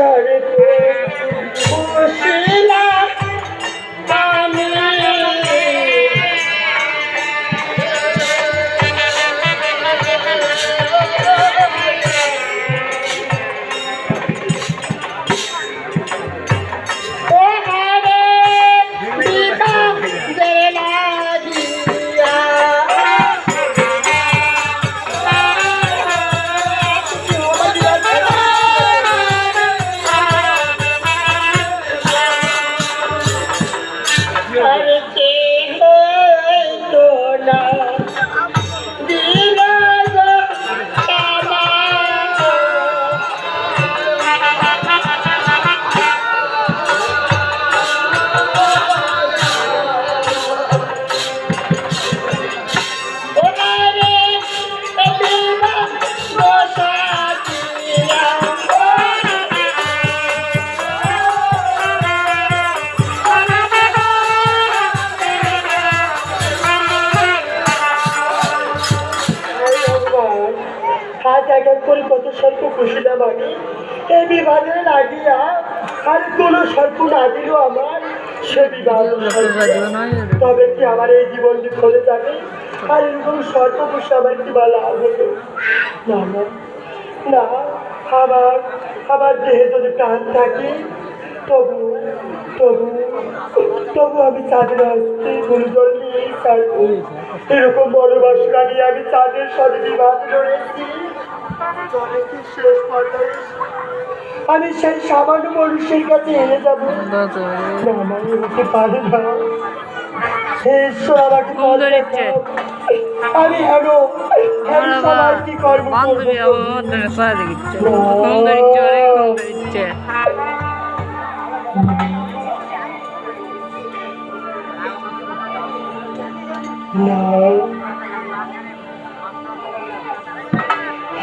সর যায় আজ এক এক করে কত স্বল্প খুশিলাম আমি এই বিবাদে লাগিয়া আর কোনো স্বল্প না দিল আমার সে বিবাদ তবে কি আমার এই জীবন বিফলে যাবে? আর এরকম স্বল্প খুশি আমার কি ভালো হবে না না না আবার আবার দেহে যদি প্রাণ থাকে তবু তবু তবু আমি চাঁদের আসতে গুরুজল নিয়ে থাকব এরকম বড় বাসনা নিয়ে আমি চাঁদের সাথে বিবাদ করেছি আমি সেই সামান্য মানুষের কাছে এনে যাব। হতে পারে না। হে ঈশ্বর আমাকে। আমি কি বান্ধবী আমাদের দিচ্ছে সুন্দর ইচ্ছে সুন্দর ইচ্ছে না।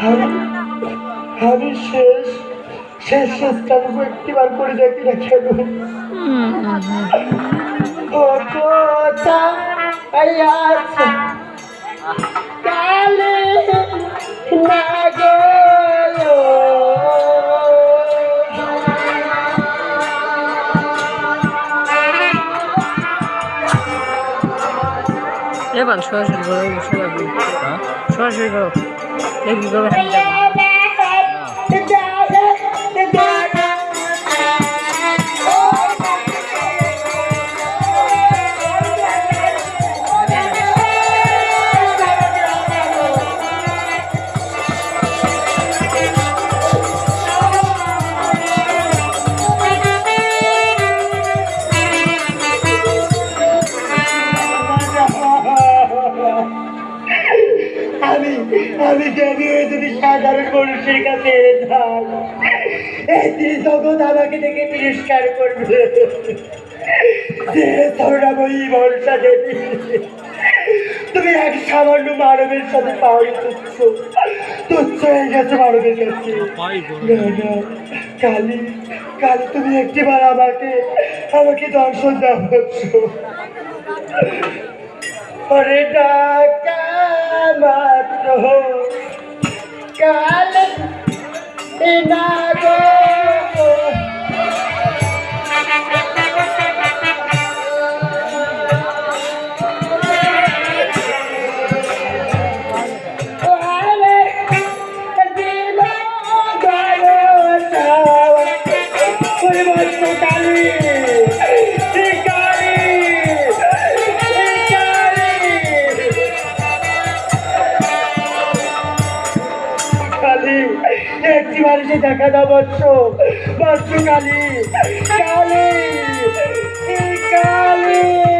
আমি শেষ শেষ চেষ্টা একটিবার করে দেখি না কেন ও কথা আছে কালে না এবার সরাসরি করো সরাসরি সরাসরি করো দেখি করো আমি আমি জ্ঞানী হয়ে যদি সাধারণ মানুষের কাছে যাই এই জগৎ আমাকে দেখে তিরস্কার করবে। যে করুণাময়ী ভরসা দেবী তুমি এক সামান্য মানবের সাথে পাওয়াই তুচ্ছ। তুচ্ছ হয়ে গেছে মানবের কাছে। কালি কালী তুমি একটিবার আমাকে আমাকে দর্শন দাও ওরে ডাকা মাত্র কাল না গো। একটি মানুষে দেখা দাও বৎস। বৎস কালী কালী কালী।